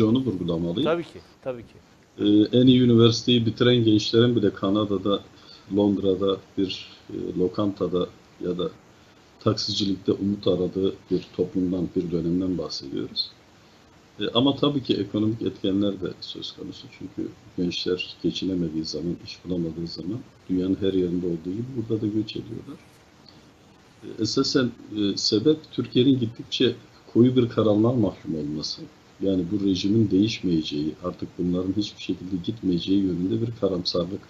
onu vurgulamalıyım. Tabii ki, tabii ki. Ee, en iyi üniversiteyi bitiren gençlerin bile Kanada'da, Londra'da bir e, lokantada ya da taksicilikte umut aradığı bir toplumdan, bir dönemden bahsediyoruz. E, ama tabii ki ekonomik etkenler de söz konusu. Çünkü gençler geçinemediği zaman, iş bulamadığı zaman dünyanın her yerinde olduğu gibi burada da göç ediyorlar. E, esasen e, sebep Türkiye'nin gittikçe koyu bir karanlığa mahkum olması. Yani bu rejimin değişmeyeceği, artık bunların hiçbir şekilde gitmeyeceği yönünde bir karamsarlık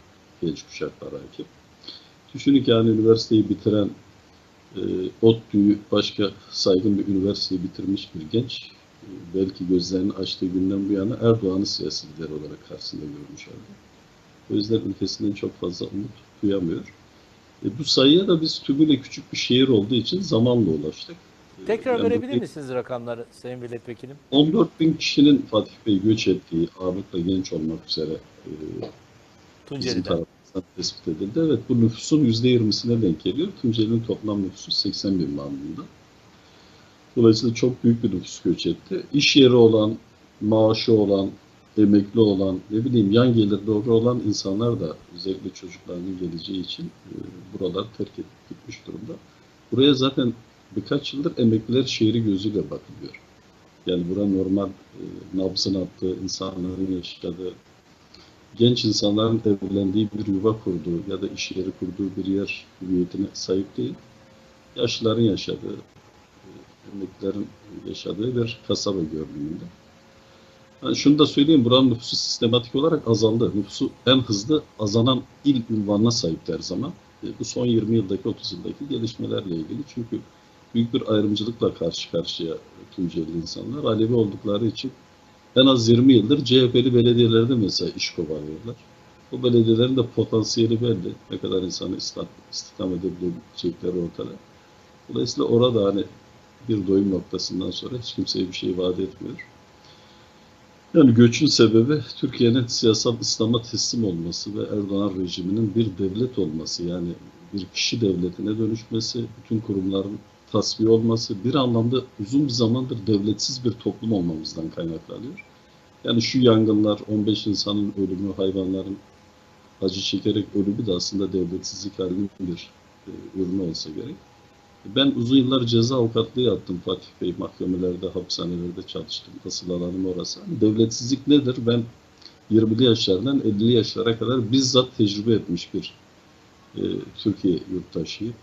genç kuşaklara hakim. Düşünün ki yani üniversiteyi bitiren e, ODTÜ'yü başka saygın bir üniversiteyi bitirmiş bir genç e, belki gözlerini açtığı günden bu yana Erdoğan'ı siyasi lider olarak karşısında görmüş halde. O yüzden ülkesinden çok fazla umut duyamıyor. E, bu sayıya da biz tümüyle küçük bir şehir olduğu için zamanla ulaştık. Tekrar yani verebilir misiniz rakamları Sayın Milletvekilim? 14 bin kişinin Fatih Bey göç ettiği ağırlıkla genç olmak üzere e, bizim Tunceli'den. tarafımızdan tespit edildi. Evet bu nüfusun %20'sine denk geliyor. Tunceli'nin toplam nüfusu 80 bin bandında. Dolayısıyla çok büyük bir nüfus göç etti. İş yeri olan, maaşı olan, emekli olan, ne bileyim yan gelir doğru olan insanlar da özellikle çocuklarının geleceği için e, buralar terk edip gitmiş durumda. Buraya zaten birkaç yıldır emekliler şehri gözüyle bakılıyor. Yani bura normal e, nabzın attığı, insanların yaşadığı, genç insanların evlendiği bir yuva kurduğu ya da iş yeri kurduğu bir yer hüviyetine sahip değil. Yaşlıların yaşadığı, e, emeklilerin yaşadığı bir kasaba görünümünde. Yani şunu da söyleyeyim, buranın nüfusu sistematik olarak azaldı. Nüfusu en hızlı azalan il ünvanına sahip her zaman. E, bu son 20 yıldaki, 30 yıldaki gelişmelerle ilgili. Çünkü büyük bir ayrımcılıkla karşı karşıya Tunceli insanlar. Alevi oldukları için en az 20 yıldır CHP'li belediyelerde mesela iş kovalıyorlar. Bu belediyelerin de potansiyeli belli. Ne kadar insanı istihdam edebilecekleri ortada. Dolayısıyla orada hani bir doyum noktasından sonra hiç kimseye bir şey vaat etmiyor. Yani göçün sebebi Türkiye'nin siyasal İslam'a teslim olması ve Erdoğan rejiminin bir devlet olması yani bir kişi devletine dönüşmesi, bütün kurumların tasfiye olması bir anlamda uzun bir zamandır devletsiz bir toplum olmamızdan kaynaklanıyor. Yani şu yangınlar, 15 insanın ölümü, hayvanların acı çekerek ölümü de aslında devletsizlik halinin bir e, ürünü olsa gerek. Ben uzun yıllar ceza avukatlığı yaptım Fatih Bey mahkemelerde, hapishanelerde çalıştım. Asıl alanım orası. Hani devletsizlik nedir? Ben 20'li yaşlardan 50'li yaşlara kadar bizzat tecrübe etmiş bir e, Türkiye yurttaşıyım.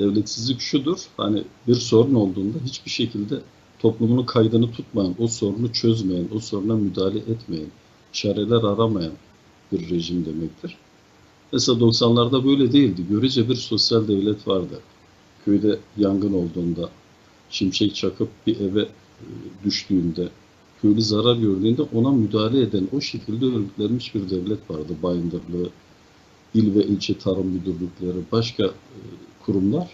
Devletsizlik şudur, hani bir sorun olduğunda hiçbir şekilde toplumunun kaydını tutmayan, o sorunu çözmeyen, o soruna müdahale etmeyen, çareler aramayan bir rejim demektir. Mesela 90'larda böyle değildi. Görece bir sosyal devlet vardı. Köyde yangın olduğunda, şimşek çakıp bir eve e, düştüğünde, köylü zarar gördüğünde ona müdahale eden, o şekilde örgütlenmiş bir devlet vardı. Bayındırlığı, il ve ilçe tarım müdürlükleri, başka e, kurumlar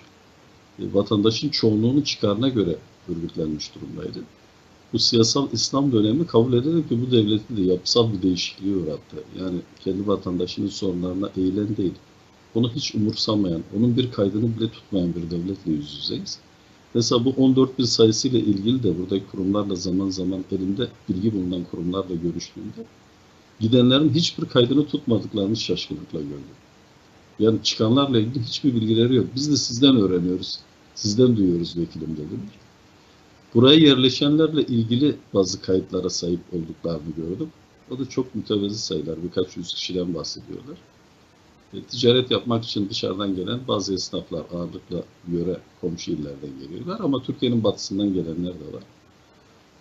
e, vatandaşın çoğunluğunun çıkarına göre örgütlenmiş durumdaydı. Bu siyasal İslam dönemi kabul ederek ki bu devleti de yapısal bir değişikliğe uğrattı. Yani kendi vatandaşının sorunlarına eğilen değil, onu hiç umursamayan, onun bir kaydını bile tutmayan bir devletle yüz yüzeyiz. Mesela bu 14 bin sayısıyla ilgili de buradaki kurumlarla zaman zaman elimde bilgi bulunan kurumlarla görüştüğümde gidenlerin hiçbir kaydını tutmadıklarını şaşkınlıkla gördüm. Yani çıkanlarla ilgili hiçbir bilgileri yok. Biz de sizden öğreniyoruz, sizden duyuyoruz vekilim dediler. Buraya yerleşenlerle ilgili bazı kayıtlara sahip olduklarını gördüm. O da çok mütevazı sayılar, birkaç yüz kişiden bahsediyorlar. E, ticaret yapmak için dışarıdan gelen bazı esnaflar ağırlıkla yöre komşu illerden geliyorlar ama Türkiye'nin batısından gelenler de var.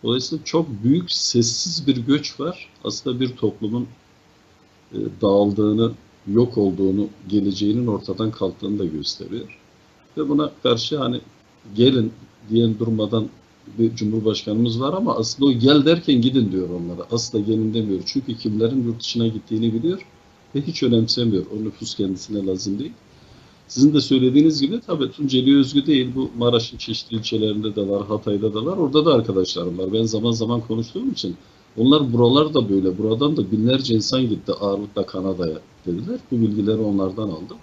Dolayısıyla çok büyük sessiz bir göç var. Aslında bir toplumun e, dağıldığını, yok olduğunu, geleceğinin ortadan kalktığını da gösteriyor. Ve buna karşı hani gelin diyen durmadan bir cumhurbaşkanımız var ama aslında o gel derken gidin diyor onlara. Asla gelin demiyor. Çünkü kimlerin yurt dışına gittiğini biliyor ve hiç önemsemiyor. O nüfus kendisine lazım değil. Sizin de söylediğiniz gibi tabii Tunceli özgü değil. Bu Maraş'ın çeşitli ilçelerinde de var, Hatay'da da var. Orada da arkadaşlarım var. Ben zaman zaman konuştuğum için onlar buralar da böyle. Buradan da binlerce insan gitti ağırlıkla Kanada'ya dediler. Bu bilgileri onlardan aldım.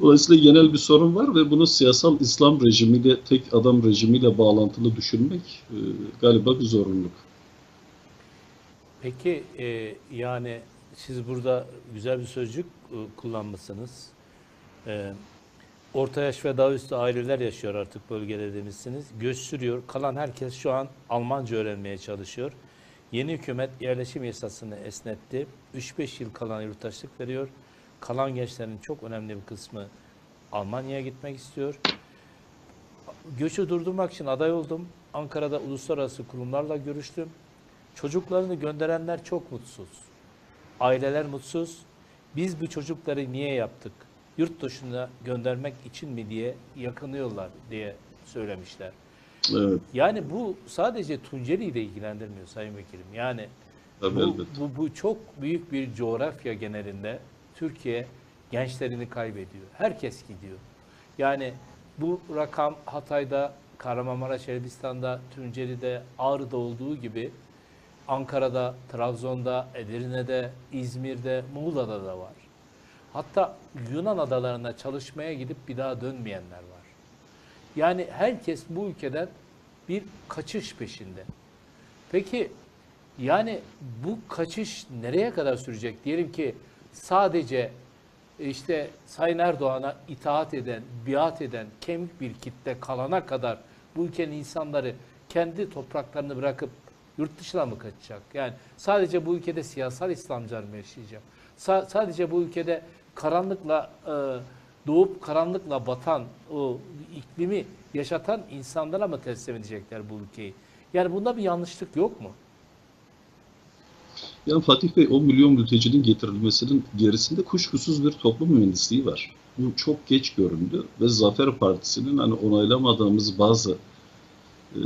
Dolayısıyla genel bir sorun var ve bunu siyasal İslam rejimiyle, tek adam rejimiyle bağlantılı düşünmek e, galiba bir zorunluluk. Peki e, yani siz burada güzel bir sözcük e, kullanmışsınız. E, orta yaş ve daha üstü aileler yaşıyor artık bölgede demişsiniz. Göç sürüyor. Kalan herkes şu an Almanca öğrenmeye çalışıyor. Yeni hükümet yerleşim yasasını esnetti. 3-5 yıl kalan yurttaşlık veriyor. Kalan gençlerin çok önemli bir kısmı Almanya'ya gitmek istiyor. Göçü durdurmak için aday oldum. Ankara'da uluslararası kurumlarla görüştüm. Çocuklarını gönderenler çok mutsuz. Aileler mutsuz. Biz bu çocukları niye yaptık? Yurt dışına göndermek için mi diye yakınıyorlar diye söylemişler. Evet, Yani bu sadece Tunceli'yi de ilgilendirmiyor Sayın Vekilim. Yani tabii bu, elbette. bu, bu çok büyük bir coğrafya genelinde Türkiye gençlerini kaybediyor. Herkes gidiyor. Yani bu rakam Hatay'da, Kahramanmaraş, Elbistan'da, Tunceli'de, Ağrı'da olduğu gibi Ankara'da, Trabzon'da, Edirne'de, İzmir'de, Muğla'da da var. Hatta Yunan adalarına çalışmaya gidip bir daha dönmeyenler var. Yani herkes bu ülkeden bir kaçış peşinde. Peki yani bu kaçış nereye kadar sürecek? Diyelim ki sadece işte Sayın Erdoğan'a itaat eden, biat eden kemik bir kitle kalana kadar bu ülkenin insanları kendi topraklarını bırakıp yurt dışına mı kaçacak? Yani sadece bu ülkede siyasal İslamcılar mı yaşayacak? Sa- sadece bu ülkede karanlıkla e, doğup karanlıkla batan o iklimi yaşatan insanlara mı teslim edecekler bu ülkeyi? Yani bunda bir yanlışlık yok mu? Yani Fatih Bey 10 milyon mültecinin getirilmesinin gerisinde kuşkusuz bir toplum mühendisliği var. Bu çok geç göründü ve Zafer Partisi'nin hani onaylamadığımız bazı e,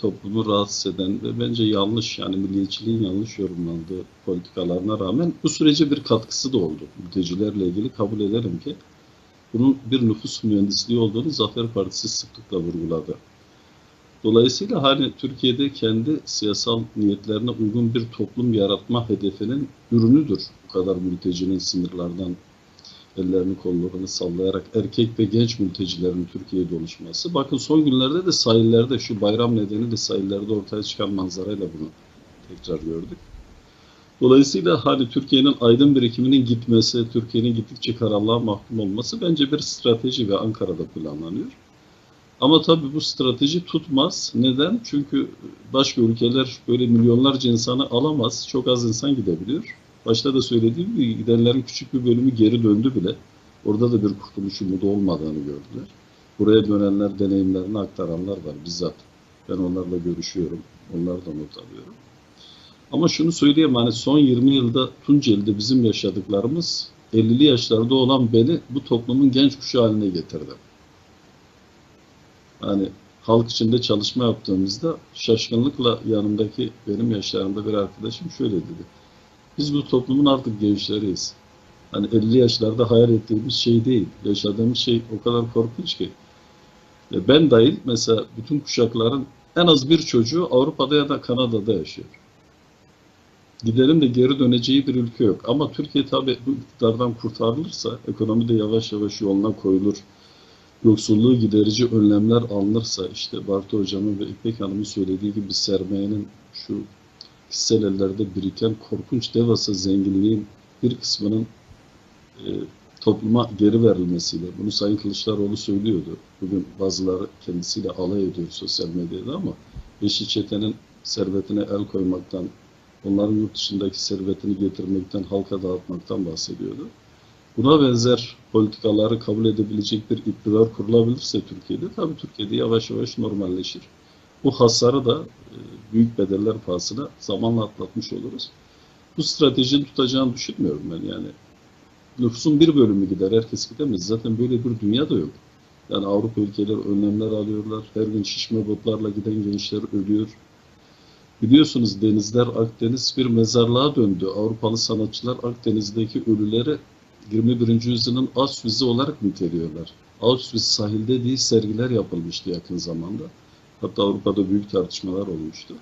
toplumu rahatsız eden ve bence yanlış yani milliyetçiliğin yanlış yorumlandığı politikalarına rağmen bu sürece bir katkısı da oldu. Mültecilerle ilgili kabul ederim ki bunun bir nüfus mühendisliği olduğunu Zafer Partisi sıklıkla vurguladı. Dolayısıyla hani Türkiye'de kendi siyasal niyetlerine uygun bir toplum yaratma hedefinin ürünüdür. Bu kadar mültecinin sınırlardan ellerini kollarını sallayarak erkek ve genç mültecilerin Türkiye'de oluşması. Bakın son günlerde de sahillerde şu bayram nedeniyle sahillerde ortaya çıkan manzarayla bunu tekrar gördük. Dolayısıyla hani Türkiye'nin aydın birikiminin gitmesi, Türkiye'nin gittikçe karanlığa mahkum olması bence bir strateji ve Ankara'da planlanıyor. Ama tabii bu strateji tutmaz. Neden? Çünkü başka ülkeler böyle milyonlarca insanı alamaz. Çok az insan gidebiliyor. Başta da söylediğim gibi gidenlerin küçük bir bölümü geri döndü bile. Orada da bir kurtuluş umudu olmadığını gördüler. Buraya dönenler deneyimlerini aktaranlar var bizzat. Ben onlarla görüşüyorum. Onlardan not alıyorum. Ama şunu söyleyeyim hani son 20 yılda Tunceli'de bizim yaşadıklarımız 50'li yaşlarda olan beni bu toplumun genç kuşağı haline getirdi. Yani halk içinde çalışma yaptığımızda şaşkınlıkla yanımdaki benim yaşlarımda bir arkadaşım şöyle dedi. Biz bu toplumun artık gençleriyiz. Hani 50 yaşlarda hayal ettiğimiz şey değil. Yaşadığımız şey o kadar korkunç ki. E Ben dahil mesela bütün kuşakların en az bir çocuğu Avrupa'da ya da Kanada'da yaşıyor. Gidelim de geri döneceği bir ülke yok. Ama Türkiye tabii bu iktidardan kurtarılırsa, ekonomi de yavaş yavaş yoluna koyulur, yoksulluğu giderici önlemler alınırsa, işte Bartu Hocam'ın ve İpek Hanım'ın söylediği gibi sermayenin şu kişisel ellerde biriken korkunç devasa zenginliğin bir kısmının e, topluma geri verilmesiyle, bunu Sayın Kılıçdaroğlu söylüyordu. Bugün bazıları kendisiyle alay ediyor sosyal medyada ama Beşi Çete'nin servetine el koymaktan, onların yurt dışındaki servetini getirmekten, halka dağıtmaktan bahsediyordu. Buna benzer politikaları kabul edebilecek bir iktidar kurulabilirse Türkiye'de, tabii Türkiye'de yavaş yavaş normalleşir. Bu hasarı da e, büyük bedeller pahasına zamanla atlatmış oluruz. Bu stratejinin tutacağını düşünmüyorum ben yani. Nüfusun bir bölümü gider, herkes gidemez. Zaten böyle bir dünya da yok. Yani Avrupa ülkeleri önlemler alıyorlar. Her gün şişme botlarla giden gençler ölüyor. Biliyorsunuz denizler Akdeniz bir mezarlığa döndü. Avrupalı sanatçılar Akdeniz'deki ölüleri 21. yüzyılın Auschwitz'i olarak niteliyorlar. Auschwitz sahilde değil sergiler yapılmıştı yakın zamanda. Hatta Avrupa'da büyük tartışmalar olmuştu.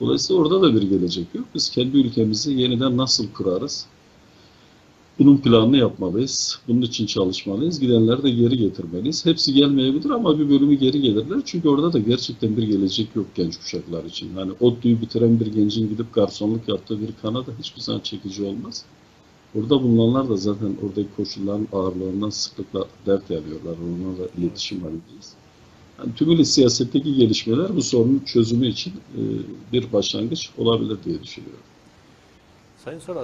Dolayısıyla orada da bir gelecek yok. Biz kendi ülkemizi yeniden nasıl kurarız? Bunun planını yapmalıyız. Bunun için çalışmalıyız. Gidenleri de geri getirmeliyiz. Hepsi gelmeyebilir ama bir bölümü geri gelirler. Çünkü orada da gerçekten bir gelecek yok genç kuşaklar için. Hani ODTÜ'yü bitiren bir gencin gidip garsonluk yaptığı bir Kanada hiçbir zaman çekici olmaz. Orada bulunanlar da zaten oradaki koşulların ağırlığından sıklıkla dert yanıyorlar. Onlarla iletişim halindeyiz. Yani tümüyle siyasetteki gelişmeler bu sorunun çözümü için e, bir başlangıç olabilir diye düşünüyorum. Sayın Soral